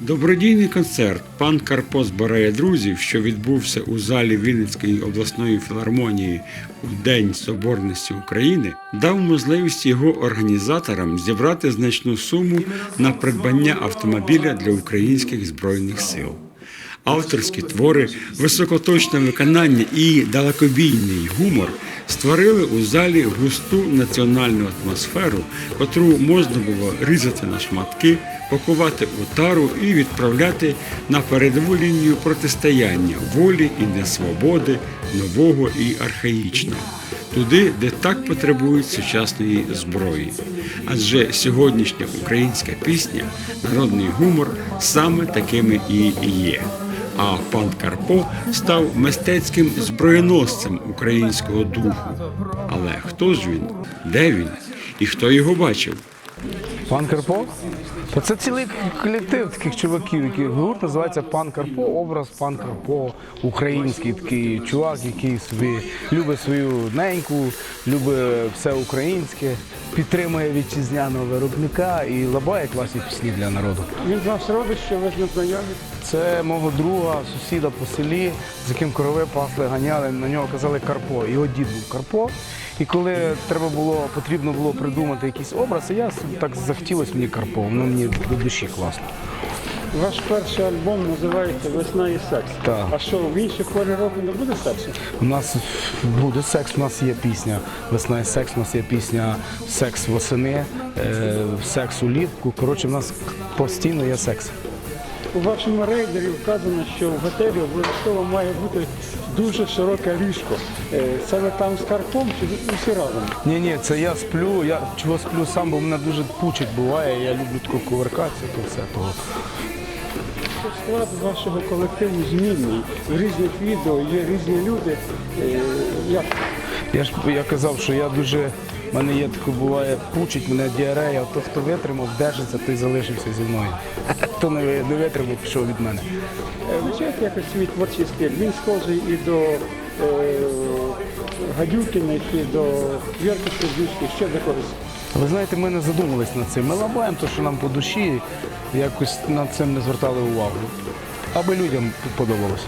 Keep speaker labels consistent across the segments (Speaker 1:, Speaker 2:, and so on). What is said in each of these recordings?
Speaker 1: Добродійний концерт Пан Карпо збирає друзів, що відбувся у залі Вінницької обласної філармонії у День Соборності України, дав можливість його організаторам зібрати значну суму на придбання автомобіля для українських збройних сил. Авторські твори, високоточне виконання і далекобійний гумор створили у залі густу національну атмосферу, котру можна було різати на шматки, пакувати у і відправляти на передову лінію протистояння волі і несвободи, нового і архаїчного. Туди, де так потребують сучасної зброї. Адже сьогоднішня українська пісня, народний гумор саме такими і є. А пан Карпо став мистецьким зброєносцем українського духу. Але хто ж він? Де він? І хто його бачив?
Speaker 2: Пан Карпо? Це цілий колектив таких чуваків, які гурт називається Пан Карпо, образ Пан Карпо, український такий чувак, який собі любить свою неньку, любить все українське, підтримує вітчизняного виробника і лабає класні пісні для народу.
Speaker 3: Він вас родич, що ви з ним знайомі?
Speaker 2: Це мого друга, сусіда по селі, з яким корови пасли, ганяли, на нього казали Карпо. Його дід був Карпо. І коли треба було, потрібно було придумати якийсь образ, я так захотілося мені Карпо, воно мені до душі класно.
Speaker 3: Ваш перший альбом називається Весна і секс.
Speaker 2: Так.
Speaker 3: А що, в інші пори року не буде сексу?
Speaker 2: У нас буде секс, у нас є пісня Весна і секс, у нас є пісня Секс восени, е, секс улітку. Коротше, у нас постійно є секс.
Speaker 3: У вашому рейдері вказано, що в готелі обов'язково має бути дуже широке ліжко. Е, Саме там з карпом чи усі разом?
Speaker 2: Ні, ні, це я сплю. Я чого сплю сам, бо в мене дуже пучить буває. Я люблю таку кувыркатися, то все того.
Speaker 3: Склад вашого колективу змінний. В різних відео є різні люди. Е, Як
Speaker 2: Я ж я казав, що я дуже. В мене є таке буває, пучить мене діарея, то хто витримав, держиться, той залишився зі мною. Хто не, витримав, пішов від мене.
Speaker 3: Е, Ви чуєте якось свій творчий стиль? Він схожий і до е, Гадюкіних, і до Вірки Сердючки, ще до когось.
Speaker 2: Ви знаєте, ми не задумались над цим. Ми лабаємо те, що нам по душі, якось над цим не звертали увагу. Аби людям подобалось.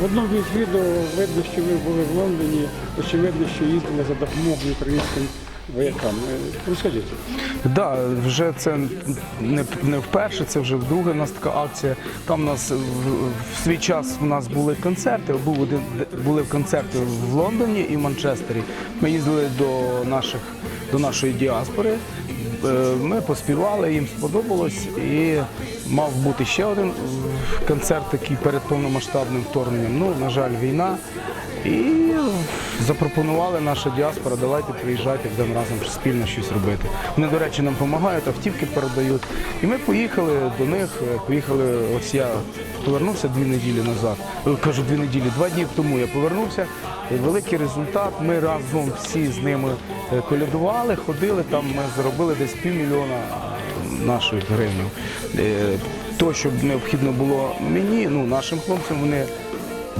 Speaker 3: В одному із відео видно, що ви були в Лондоні, очевидно, що їздили за допомогою українським воякам. Е, Розкажіть.
Speaker 2: Так, да, вже це не, не вперше, це вже вдруге у нас така акція. Там нас в, в свій час у нас були концерти. Був один, були концерти в Лондоні і в Манчестері. Ми їздили до наших до нашої діаспори. Е, Ми поспівали, їм сподобалось, і мав бути ще один концерт такий перед повномасштабним вторгненням. Ну, на жаль, війна. І запропонували наша діаспора, давайте приїжджайте, будемо разом спільно щось робити. Вони, до речі, нам допомагають, автівки передають. І ми поїхали до них, е, поїхали, ось я повернувся дві неділі назад. Е, Кажу, дві неділі, два дні тому я повернувся. Великий результат. Ми разом всі з ними е, колядували, ходили, там ми заробили десь півмільйона наших гривень. То, що необхідно було мені, ну нашим хлопцям, вони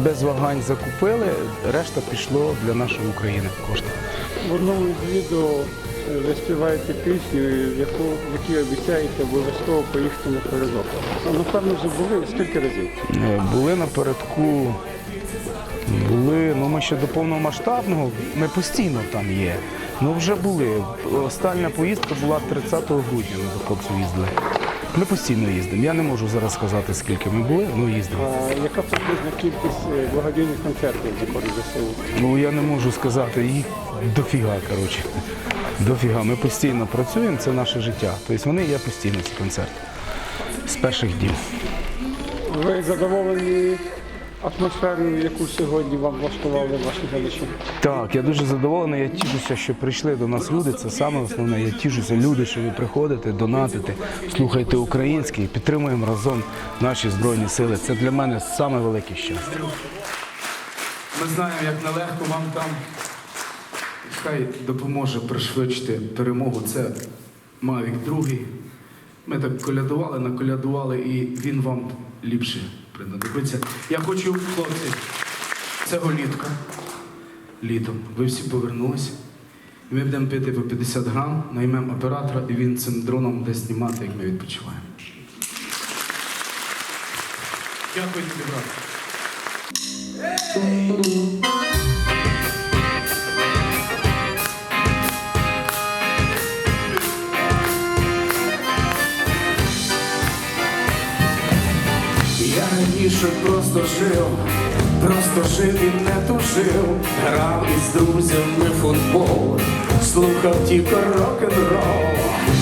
Speaker 2: без вагань закупили, решта пішло для нашої України кошти.
Speaker 3: В одному із відео е, ви співаєте пісню, яку, в якій обіцяєте обов'язково поїхати на передок. А напевно вже були скільки разів?
Speaker 2: Е, Були напередку, були, ну ми ще до повномасштабного, ми постійно там є. Ну вже були. Остання поїздка була 30 грудня, ми до хлопців їздили. Ми постійно їздимо. Я не можу зараз сказати, скільки ми були, але їздимо.
Speaker 3: А яка приблизна кількість е, благодійних концертів заходить ЗСУ?
Speaker 2: Ну я не можу сказати, їх дофіга, коротше. Дофіга. Ми постійно працюємо, це наше життя. Тобто вони є постійно ці концерти. З перших днів.
Speaker 3: Ви задоволені атмосферою, яку сьогодні вам влаштували ваші глядачі?
Speaker 2: Так, я дуже задоволений. Я тішуся, що прийшли до нас люди. Це саме основне. Я тішуся, люди, що ви приходите, донатите, слухайте українське і підтримуємо разом наші збройні сили. Це для мене саме велике щастя.
Speaker 4: Ми знаємо, як нелегко вам там. Хай допоможе пришвидшити перемогу. Це Мавік другий. Ми так колядували, наколядували, і він вам ліпше принадобиться. Я хочу, хлопці, це голітка. Літом. Ви всі повернулися. І ми будемо пити по 50 грам, наймемо оператора, і він цим дроном буде знімати, як ми відпочиваємо.
Speaker 2: Дякую тобі, брат. Я раніше просто жив, просто жив і не тужив, грав із друзями футбол, слухав тільки рок-н-рол.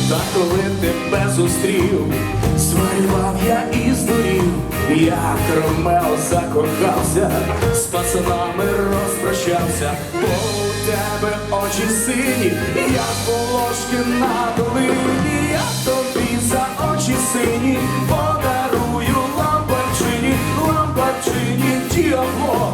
Speaker 2: Та коли тебе зустрів, зварював я і здурів, як Ромео закохався, з пацанами розпрощався, бо у тебе очі сині, як волошки на долині, я тобі за очі сині de Lord.